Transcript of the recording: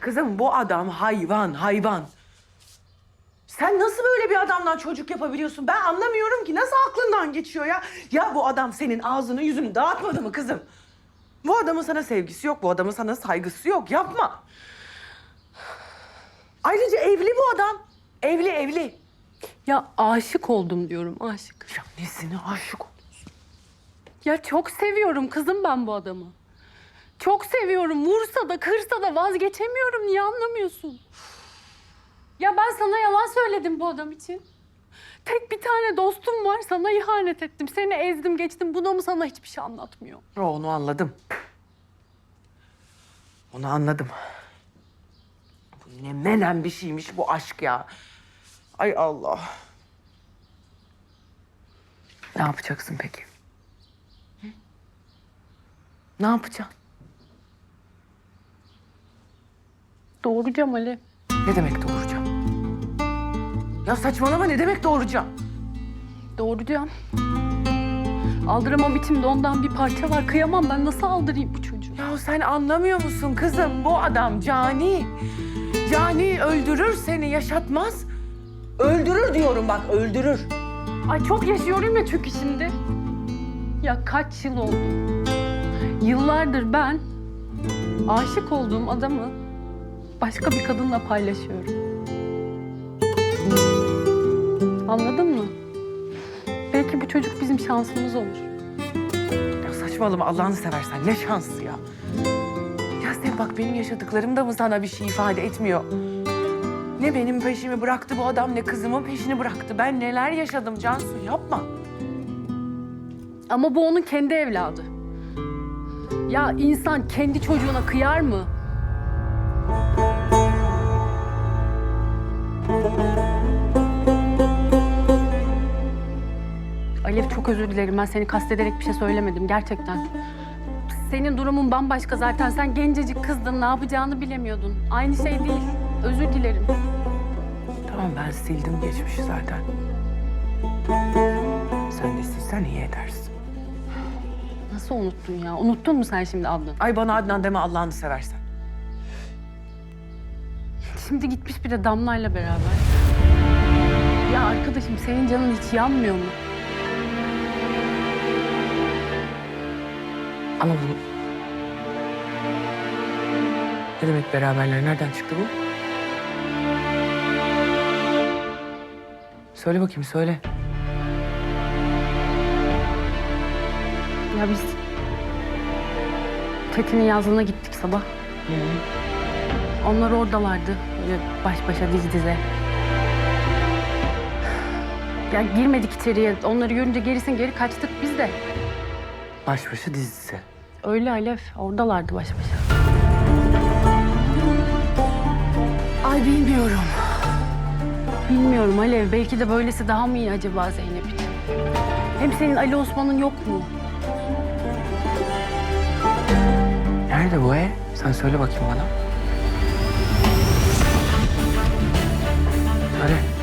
Kızım bu adam hayvan, hayvan. Sen nasıl böyle bir adamdan çocuk yapabiliyorsun? Ben anlamıyorum ki. Nasıl aklından geçiyor ya? Ya bu adam senin ağzını yüzünü dağıtmadı mı kızım? Bu adamın sana sevgisi yok, bu adamın sana saygısı yok. Yapma. Ayrıca evli bu adam. Evli, evli. Ya aşık oldum diyorum aşık. Ya nesine aşık ol? Ya çok seviyorum kızım ben bu adamı. Çok seviyorum. Vursa da kırsa da vazgeçemiyorum. Niye anlamıyorsun? Ya ben sana yalan söyledim bu adam için. Tek bir tane dostum var. Sana ihanet ettim. Seni ezdim geçtim. Buna mı sana hiçbir şey anlatmıyor? Onu anladım. Onu anladım. Bu ne menen bir şeymiş bu aşk ya. Ay Allah. Ne yapacaksın peki? Hı? Ne yapacaksın? Doğuracağım Ali. Ne demek doğuracağım? Ya saçmalama ne demek doğuracağım? Doğuracağım. Aldıramam içimde ondan bir parça var. Kıyamam ben. Nasıl aldırayım bu çocuğu? Ya sen anlamıyor musun kızım? Bu adam cani. Cani öldürür seni, yaşatmaz. Öldürür diyorum bak, öldürür. Ay çok yaşıyorum ya çünkü şimdi. Ya kaç yıl oldu? Yıllardır ben aşık olduğum adamı başka bir kadınla paylaşıyorum. Anladın mı? Belki bu çocuk bizim şansımız olur. Ya saçmalama Allah'ını seversen ne şansı ya. Ya sen bak benim yaşadıklarım da mı sana bir şey ifade etmiyor? Ne benim peşimi bıraktı bu adam ne kızımın peşini bıraktı. Ben neler yaşadım Cansu yapma. Ama bu onun kendi evladı. Ya insan kendi çocuğuna kıyar mı? Alev çok özür dilerim. Ben seni kastederek bir şey söylemedim gerçekten. Senin durumun bambaşka zaten. Sen gencecik kızdın. Ne yapacağını bilemiyordun. Aynı şey değil. Özür dilerim. Tamam ben sildim geçmişi zaten. Sen de silsen iyi edersin. Nasıl unuttun ya? Unuttun mu sen şimdi Adnan? Ay bana Adnan deme Allah'ını seversen. Şimdi gitmiş bir de Damla'yla beraber. Ya arkadaşım senin canın hiç yanmıyor mu? Ama bu... Ne demek beraberler? Nereden çıktı bu? Söyle bakayım, söyle. Ya biz Tekin'in yazlığına gittik sabah. Onlar oradalardı. Böyle baş başa diz dize. Ya girmedik içeriye. Onları görünce gerisin geri kaçtık biz de. Baş başa dizisi. Öyle Alev. Oradalardı baş başa. Ay bilmiyorum. Bilmiyorum Alev. Belki de böylesi daha mı iyi acaba Zeynep için? Hem senin Ali Osman'ın yok mu? Nerede bu ev? Sen söyle bakayım bana. Söyle.